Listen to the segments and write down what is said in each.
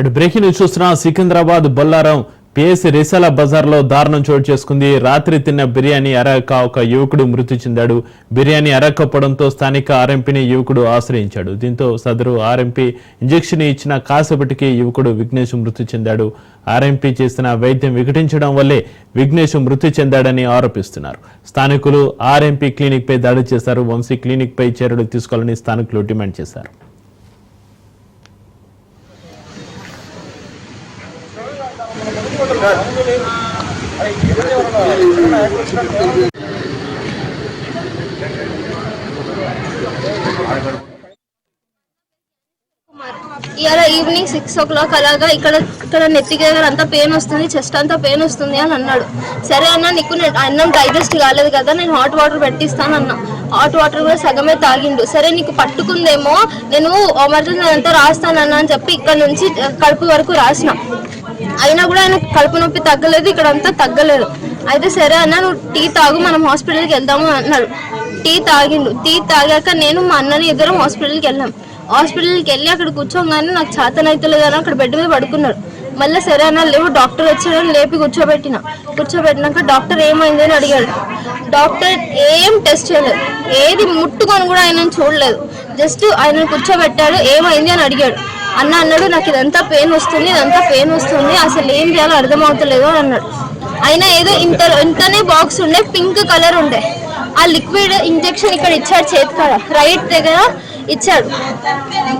ఇటు breaking news చూస్తున్నా Secunderabad Bollaram PSC రిసాల బజార్లో దారుణం చోటు చేసుకుంది. రాత్రి తిన్న బిర్యానీ అరక్క ఒక యువకుడు మృతి చెందాడు. బిర్యానీ అరక్కపోవడంతో స్థానిక ఆర్ఎంపీని యువకుడు ఆశ్రయించాడు. దీంతో సదరు ఆర్ఎంపీ ఇంజెక్షన్ ఇచ్చిన కాసేపటికి యువకుడు విఘ్నేష్ మృతి చెందాడు. ఆర్ఎంపీ చేసిన వైద్యం వికటించడం వల్లే విఘ్నేష్ మృతి చెందాడని ఆరోపిస్తున్నారు. స్థానికులు ఆర్ఎంపీ క్లినిక్ పై దాడి చేశారు. వంశీ క్లినిక్ పై చర్యలు తీసుకోవాలని స్థానికులు డిమాండ్ చేశారు. ఇవాళ ఈవినింగ్ సిక్స్ ఓ క్లాక్ అలాగా ఇక్కడ ఇక్కడ నెత్తికి దగ్గర అంతా పెయిన్ వస్తుంది చెస్ట్ అంతా పెయిన్ వస్తుంది అని అన్నాడు. సరే అన్న నీకు నేను అన్నం డైజెస్ట్ కాలేదు కదా నేను హాట్ వాటర్ పెట్టిస్తాను అన్న. హాట్ వాటర్ కూడా సగమే తాగిండు. సరే నీకు పట్టుకుందేమో నేను ఎమర్జెన్సీ అంతా రాస్తానన్నా అని చెప్పి ఇక్కడ నుంచి కడుపు వరకు రాసిన. అయినా కూడా ఆయన కడుపు నొప్పి తగ్గలేదు ఇక్కడ అంతా తగ్గలేదు. అయితే సరే అన్న నువ్వు టీ తాగు మనం హాస్పిటల్కి వెళ్దాము అని అన్నాడు. టీ తాగిండు. టీ తాగాక నేను మా అన్నని ఇద్దరం హాస్పిటల్కి వెళ్ళాం. హాస్పిటల్కి వెళ్ళి అక్కడ కూర్చోగానే నాకు చేతనైతలేదు అని అక్కడ బెడ్ మీద పడుకున్నాడు. మళ్ళీ సరే అన్న లేవు డాక్టర్ వచ్చాడని లేపి కూర్చోబెట్టిన. కూర్చోబెట్టినాక డాక్టర్ ఏమైంది అని అడిగాడు. డాక్టర్ ఏం టెస్ట్ చేయలేదు. ఏది ముట్టుకొని కూడా ఆయన చూడలేదు. జస్ట్ ఆయన కూర్చోబెట్టాడు ఏమైంది అని అడిగాడు. అన్న అన్నాడు నాకు ఇదంతా పెయిన్ వస్తుంది ఇదంతా పెయిన్ వస్తుంది అసలు ఏం చేయాలో అర్థమవుతలేదు అని అన్నాడు. అయినా ఏదో ఇంత ఇంతనే బాక్స్ ఉండే పింక్ కలర్ ఉండే. ఆ లిక్విడ్ ఇంజెక్షన్ ఇక్కడ ఇచ్చాడు చేతి కాడ రైట్ దగ్గర ఇచ్చాడు.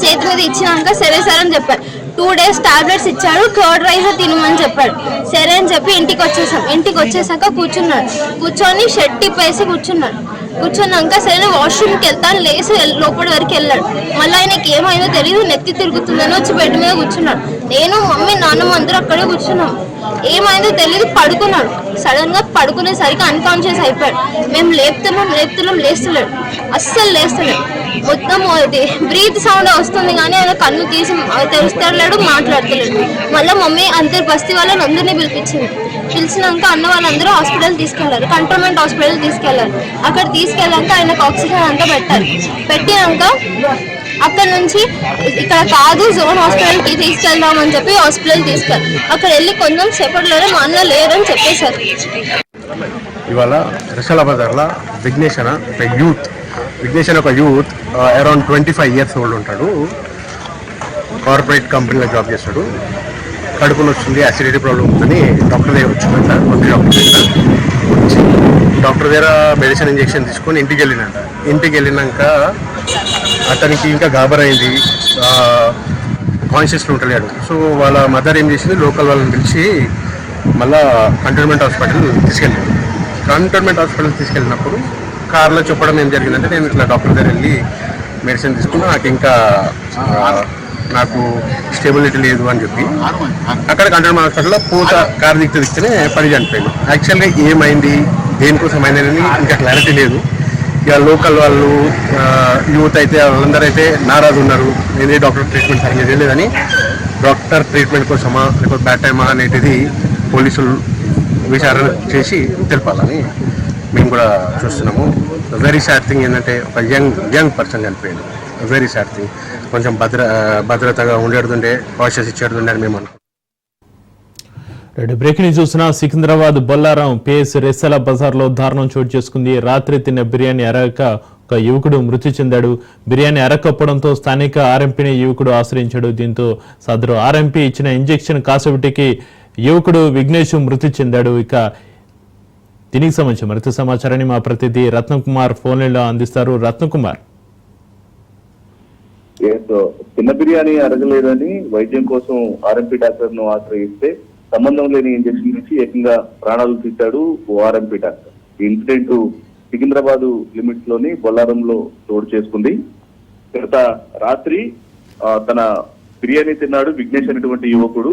చేతి మీద ఇచ్చినాక సరే సరే అని చెప్పాడు. టూ డేస్ టాబ్లెట్స్ ఇచ్చాడు కర్డ్ రైస్ తినమని చెప్పాడు. సరే అని చెప్పి ఇంటికి వచ్చేసాం. ఇంటికి వచ్చేసాక కూర్చున్నాడు. కూర్చొని షర్ట్ తిప్పేసి కూర్చున్నాడు. కూర్చున్నాక సరే వాష్రూమ్కి వెళ్తాను. లేసి లోపల వరకు వెళ్ళాడు. మళ్ళీ ఆయనకి ఏమైందో తెలియదు నెత్తి తిరుగుతుందని వచ్చి బెడ్ మీద కూర్చున్నాడు. నేను మమ్మీ నాన్నమ్మ అందరూ అక్కడే కూర్చున్నాం. ఏమైందో తెలియదు పడుకున్నాడు. సడన్గా పడుకునేసరికి అన్కాన్షియస్ అయిపోయాడు. మేము లేపుతున్నాం లేపుతున్నాం లేస్తున్నాడు అస్సలు లేస్తున్నాడు మొత్తం అది బ్రీత్ సౌండ్ వస్తుంది కానీ ఆయన కన్ను తీసి తెరుస్తలేడు మాట్లాడతలేడు. మళ్ళీ మమ్మీ అందరు బస్తీ వాళ్ళని అందరినీ పిలిపించింది. పిలిచినాక అన్న వాళ్ళందరూ హాస్పిటల్ తీసుకెళ్ళారు కంటోన్మెంట్ హాస్పిటల్ తీసుకెళ్ళారు. అక్కడ తీసుకెళ్ళాక ఆయనకు ఆక్సిజన్ అంతా పెట్టారు. పెట్టినాక అక్కడ నుంచి ఇక్కడ కాదు జోన్ హాస్పిటల్కి తీసుకెళ్దాం అని చెప్పి హాస్పిటల్ తీసుకెళ్ళారు అక్కడ వెళ్ళి కొంచెం సేపట్లోనే మా అన్న లేరని చెప్పేశారు. ఇవాళ రిషాల బజార్లో విఘ్నేష్ యూత్ విఘ్నేష్ అనే ఒక youth around twenty five years old ఉంటాడు. కార్పొరేట్ కంపెనీలో జాబ్ చేస్తాడు. కడుపు వచ్చింది అసిడిటీ ప్రాబ్లం ఉందని డాక్టర్ దగ్గర వచ్చిందంట మంత్రి డాక్టర్ దగ్గర వచ్చి డాక్టర్ దగ్గర మెడిసిన్ ఇంజెక్షన్ తీసుకొని ఇంటికి వెళ్ళినంట ఇంటికి వెళ్ళినాక అతనికి ఇంకా గాబరైంది కాన్షియస్లో ఉంటలేడు సో వాళ్ళ మదర్ ఏం చేసింది? లోకల్ వాళ్ళని పిలిచి మళ్ళీ కంటోన్మెంట్ హాస్పిటల్ తీసుకెళ్ళాడు కంటోన్మెంట్ హాస్పిటల్ తీసుకెళ్ళినప్పుడు కార్లో చెప్పడం ఏం జరిగిందంటే నేను ఇట్లా డాక్టర్ దగ్గర వెళ్ళి మెడిసిన్ తీసుకున్నా. నాకు ఇంకా నాకు స్టెబిలిటీ లేదు అని చెప్పి. అక్కడ కంటోన్మెంట్ హాస్పిటల్లో పూత కార్ దిక్కు దిక్కునే పడి చనిపోయాడు యాక్చువల్గా ఏమైంది? దేనికోసం అయిందని ఇంకా క్లారిటీ లేదు. ఇక లోకల్ వాళ్ళు యూత్ అయితే వాళ్ళందరూ అయితే నారాజు ఉన్నారు. నేనే డాక్టర్ ట్రీట్మెంట్ సరిగ్గా చేయలేదని. డాక్టర్ ట్రీట్మెంట్ కోసమా లేకపోతే బ్యాడ్ టైమా అనేటిది పోలీసులు విచారణ చేసి తెలపాలని మేము కూడా చూస్తున్నాము. వెరీ సాడ్ థింగ్ ఏంటంటే ఒక యంగ్ యంగ్ పర్సన్ చనిపోయింది వెరీ సాడ్ థింగ్ కొంచెం భద్ర భద్రతగా ఉండేడుతుండే ప్రాసెస్ ఇచ్చేడుతుండే అని మేము అనుకుంటున్నాం. రెండు బ్రేక్ని చూసిన సికింద్రాబాద్ బొల్లారం పిఎస్ రెస్సల బజార్లో దారుణం చోటు చేసుకుంది. రాత్రి తిన్న బిర్యానీ అరగక ఒక యువకుడు మృతి చెందాడు. బిర్యానీ అరక్కపోవడంతో స్థానిక ఆర్ఎంపీని యువకుడు ఆశ్రయించాడు. దీంతో సదరు ఆర్ఎంపీ ఇచ్చిన ఇంజెక్షన్ కాసేపటికి యువకుడు విఘ్నేష్ మృతి చెందాడు. ఇక దీనికి సంబంధించి మరింత సమాచారాన్ని మా ప్రతినిధి రత్నం కుమార్ ఫోన్ అందిస్తారు. రత్నం కుమార్. చిన్న బిర్యానీ అరగలేదని వైద్యం కోసం ఆర్ఎంపీ డాక్టర్ను ఆశ్రయిస్తే సంబంధం లేని ఇంజక్షన్ నుంచి ఏకంగా ప్రాణాలు తీశాడు ఓ ఆర్ఎంపీ డాక్టర్. ఈ ఇన్సిడెంట్ సికింద్రాబాద్ లిమిట్స్లోని బొల్లారంలో చోటు చేసుకుంది. గత రాత్రి తన బిర్యానీ తిన్నాడు విఘ్నేష్ అనేటువంటి యువకుడు.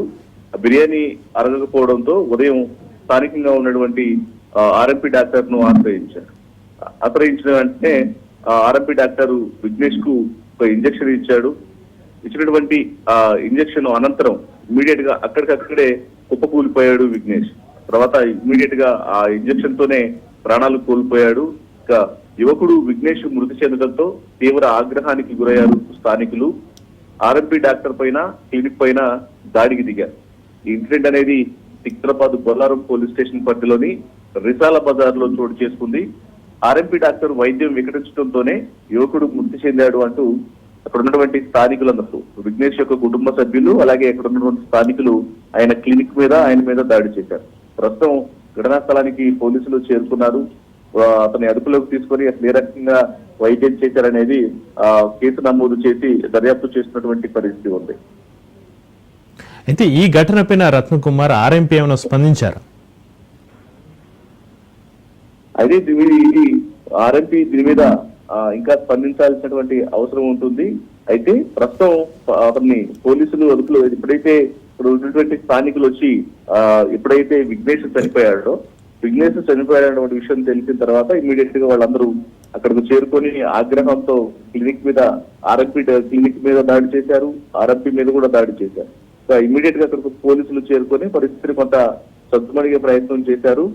ఆ బిర్యానీ అరగకపోవడంతో ఉదయం స్థానికంగా ఉన్నటువంటి ఆర్ఎంపీ డాక్టర్ను ఆశ్రయించారు. ఆశ్రయించిన వెంటనే ఆర్ఎంపీ డాక్టర్ విఘ్నేష్కు ఒక ఇంజక్షన్ ఇచ్చాడు. ఇచ్చినటువంటి ఆ ఇంజక్షన్ అనంతరం ఇమీడియట్గా అక్కడికక్కడే కుప్పకూలిపోయాడు విఘ్నేష్. తర్వాత ఇమీడియట్గా ఆ ఇంజక్షన్ తోనే ప్రాణాలు కోల్పోయాడు. ఇక యువకుడు విఘ్నేష్ మృతి చెందడంతో తీవ్ర ఆగ్రహానికి గురయ్యారు స్థానికులు. ఆర్ఎంపీ డాక్టర్ పైన క్లినిక్ పైన దాడికి దిగారు. ఈ ఇన్సిడెంట్ అనేది సిక్తరాబాద్ బొల్లారం పోలీస్ స్టేషన్ పరిధిలోని రిసాల బజార్లో చోటు చేసుకుంది. ఆర్ఎంపీ డాక్టర్ వైద్యం వికటించడంతోనే యువకుడు మృతి చెందాడు అంటూ అక్కడ ఉన్నటువంటి స్థానికులందరూ విఘ్నేష్ యొక్క కుటుంబ సభ్యులు అలాగే అక్కడ ఉన్నటువంటి స్థానికులు ఆయన క్లినిక్ మీద ఆయన మీద దాడి చేశారు. ప్రస్తుతం ఘటనా స్థలానికి పోలీసులు చేరుకున్నారు. అతని అదుపులోకి తీసుకొని అసలు ఏ రకంగా వైద్యం చేశారనేది ఆ, కేసు నమోదు చేసి దర్యాప్తు చేసినటువంటి పరిస్థితి ఉంది. అయితే ఈ ఘటనపైన రత్నకుమార్ ఆర్ఎంపీ ఏమైనా స్పందించారు? అయితే దీని ఇది ఆర్ఎంపీ దీని మీద ఇంకా స్పందించాల్సినటువంటి అవసరం ఉంటుంది. అయితే ప్రస్తుతం అతన్ని పోలీసులు అదుపులో ఎప్పుడైతే ఇప్పుడు ఉన్నటువంటి స్థానికులు వచ్చి ఆ, ఎప్పుడైతే విఘ్నేష్ చనిపోయాడో విఘ్నేష్ చనిపోయాడనే విషయం తెలిసిన తర్వాత ఇమీడియట్గా వాళ్ళందరూ అక్కడికి చేరుకొని ఆగ్రహంతో క్లినిక్ మీద ఆర్ఎంపీ క్లినిక్ మీద దాడి చేశారు. ఆర్ఎంపీ మీద కూడా దాడి చేశారు. సో ఇమీడియట్గా అక్కడికి పోలీసులు చేరుకొని పరిస్థితిని కొంత సద్దుమణిగే ప్రయత్నం చేశారు.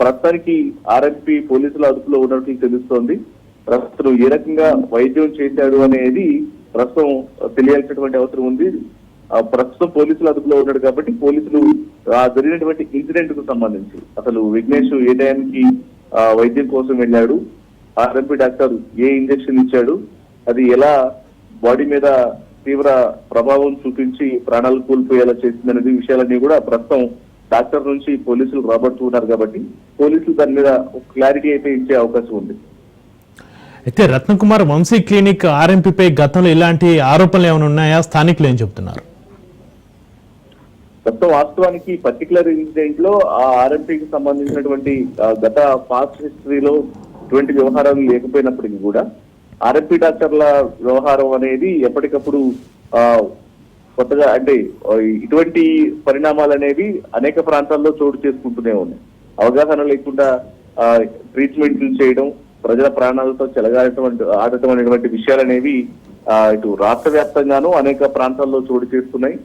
ప్రస్తుతానికి ఆర్ఎంపీ పోలీసుల అదుపులో ఉన్నట్లు తెలుస్తోంది. ప్రస్తుతం ఏ రకంగా వైద్యం చేశాడు అనేది ప్రస్తుతం తెలియాల్సినటువంటి అవసరం ఉంది. ఆ ప్రస్తుతం పోలీసులు అదుపులో ఉన్నాడు కాబట్టి పోలీసులు ఆ జరిగినటువంటి ఇన్సిడెంట్కు సంబంధించి. అసలు విఘ్నేష్ ఏ టైంకి వైద్యం కోసం వెళ్ళాడు? ఆర్ఎంపీ డాక్టర్ ఏ ఇంజెక్షన్ ఇచ్చాడు? అది ఎలా బాడీ మీద తీవ్ర ప్రభావం చూపించి ప్రాణాలు కోల్పోయేలా చేసిందనేది విషయాలన్నీ కూడా ప్రస్తుతం డాక్టర్ నుంచి పోలీసులు రాబడుతున్నారు కాబట్టి పోలీసులు దాని మీద క్లారిటీ అయితే ఇచ్చే అవకాశం ఉంది. అయితే రత్నకుమార్ వంశీ క్లినిక్ ఆర్ఎంపీపై గతంలో ఇలాంటి ఆరోపణలు ఏమైనా ఉన్నాయా? స్థానికులు ఏం చెప్తున్నారు మొత్తం వాస్తవానికి పర్టికులర్ ఇన్సిడెంట్లో ఆ ఆర్ఎంపీకి సంబంధించినటువంటి గత పాస్ట్ హిస్టరీలో ఇటువంటి వ్యవహారాలు లేకపోయినప్పటికీ కూడా ఆర్ఎంపీ డాక్టర్ల వ్యవహారం అనేది ఎప్పటికప్పుడు కొత్తగా అంటే ఇటువంటి పరిణామాలు అనేవి అనేక ప్రాంతాల్లో చోటు చేసుకుంటూనే ఉన్నాయి. అవగాహన లేకుండా ట్రీట్మెంట్లు చేయడం ప్రజల ప్రాణాలతో చెలగాడటం ఆడటం అనేటువంటి విషయాలు అనేవి ఇటు రాష్ట్ర వ్యాప్తంగాను అనేక ప్రాంతాల్లో చోటు చేస్తున్నాయి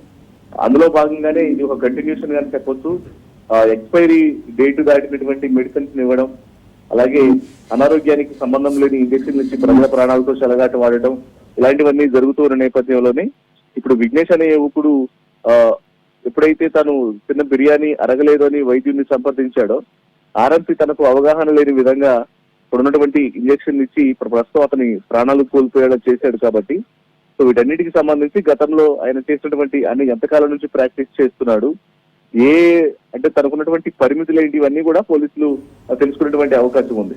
అందులో భాగంగానే ఇది ఒక కంటిన్యూషన్ గాని చెప్పొచ్చు. ఎక్స్పైరీ డేట్ దాటినటువంటి మెడిసిన్స్ ఇవ్వడం అలాగే అనారోగ్యానికి సంబంధం లేని ఇంజక్షన్ ఇచ్చి ప్రజల ప్రాణాలతో చెలగాట వాడటం ఇలాంటివన్నీ జరుగుతూ ఉన్న నేపథ్యంలోనే ఇప్పుడు విఘ్నేష్ అనే యువకుడు ఆ, ఎప్పుడైతే తను చిన్న బిర్యానీ అరగలేదు అని వైద్యుని సంప్రదించాడో ఆర్ఎంపి తనకు అవగాహన లేని విధంగా ఉన్నటువంటి ఇంజక్షన్ ఇచ్చి ఇప్పుడు ప్రస్తుతం అతని ప్రాణాలు కోల్పోయేలా చేశాడు కాబట్టి సో వీటన్నిటికి సంబంధించి గతంలో ఆయన చేసినటువంటి అన్ని ఎంతకాలం నుంచి ప్రాక్టీస్ చేస్తున్నాడు ఏ అంటే తనకున్నటువంటి పరిమితులు ఏంటి ఇవన్నీ కూడా పోలీసులు తెలుసుకునేటువంటి అవకాశం ఉంది.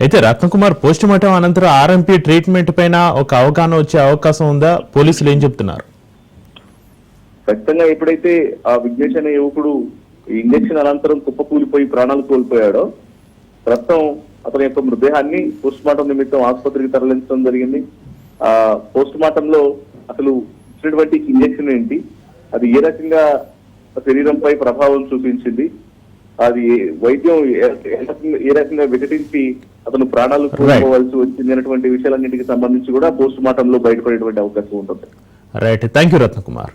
అయితే రత్నకుమార్ పోస్ట్ మార్టం అనంతరం ఆర్ఎంపీ ట్రీట్మెంట్ పైన ఒక అవగాహన వచ్చే అవకాశం ఉందా? పోలీసులు ఏం చెప్తున్నారు? ఖచ్చితంగా ఎప్పుడైతే ఆ విఘ్నేష్ అనే యువకుడు ఈ ఇంజక్షన్ అనంతరం కుప్పకూలిపోయి ప్రాణాలు కోల్పోయాడో రక్తం అతని యొక్క మృతదేహాన్ని పోస్ట్ మార్టం నిమిత్తం ఆసుపత్రికి తరలించడం జరిగింది. ఆ పోస్ట్ మార్టం లో అసలు ఇచ్చినటువంటి ఇంజక్షన్ ఏంటి? అది ఏ రకంగా శరీరంపై ప్రభావం చూపించింది? అది వైద్యం ఏ- రకంగా- వికటించి అతను ప్రాణాలు కోల్పోవలసి వచ్చింది అనేటువంటి విషయాలన్నింటికి సంబంధించి కూడా పోస్ట్ మార్టం లో బయటపడేటువంటి అవకాశం ఉంటుంది. Right thank you Ratnakumar